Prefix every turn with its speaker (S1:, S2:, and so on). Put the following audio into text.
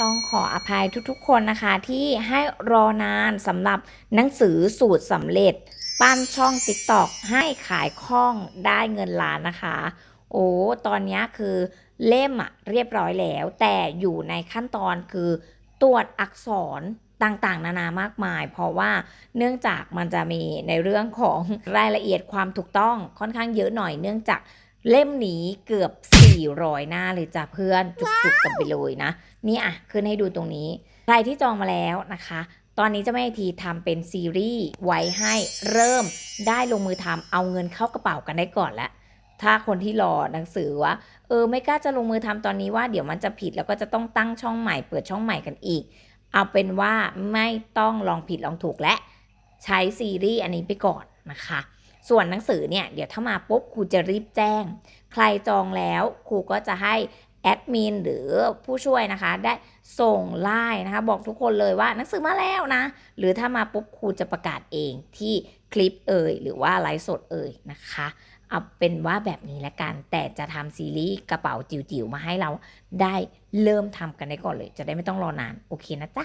S1: ต้องขออภัยทุกๆ คนนะคะที่ให้รอนานสำหรับหนังสือสูตรสำเร็จ ปั้นช่อง TikTok ให้ขายคล่องได้เงินล้านนะคะ โอ้ตอนนี้คือเล่มอะเรียบร้อยแล้ว แต่อยู่ในขั้นตอนคือตรวจอักษรต่างๆ นานามากมาย เพราะว่าเนื่องจากมันจะมีในเรื่องของรายละเอียดความถูกต้องค่อนข้างเยอะหน่อยเนื่องจาก เล่มนี้เกือบ 400 หน้าเลยจ้ะเพื่อนจุกๆกันไปเลยนะ นี่อะขึ้นให้ดูตรงนี้ ใครที่จองมาแล้วนะคะ ตอนนี้เจะไม่ทีทำเป็นซีรีส์ไว้ให้เริ่มได้ลงมือทำเอาเงินเข้ากระเป๋ากันได้ก่อนล้วถ้าคนที่รอหนังสือว่า เออไม่กล้าจะลงมือทำตอนนี้ว่าเดี๋ยวมันจะผิดแล้วก็จะต้องตั้งช่องใหม่เปิดช่องใหม่กันอีก เอาเป็นว่าไม่ต้องลองผิดลองถูกและ ใช้ซีรีส์อันนี้ไปก่อนนะคะ ส่วนหนังสือเนี่ยเดี๋ยวถ้ามาปุ๊บครูจะรีบแจ้ง ใครจองแล้วครูก็จะให้แอดมินหรือผู้ช่วยนะคะ ได้ส่งไลน์นะคะ บอกทุกคนเลยว่าหนังสือมาแล้วนะ หรือถ้ามาปุ๊บครูจะประกาศเองที่คลิปเอ่ยหรือว่าไลฟ์สดเอ่ยนะคะเอาเป็นว่าแบบนี้ละกัน แต่จะทำซีรีส์กระเป๋าจิ๋วๆมาให้เราได้เริ่มทำกันได้ก่อนเลย จะได้ไม่ต้องรอนาน โอเคนะจ๊ะ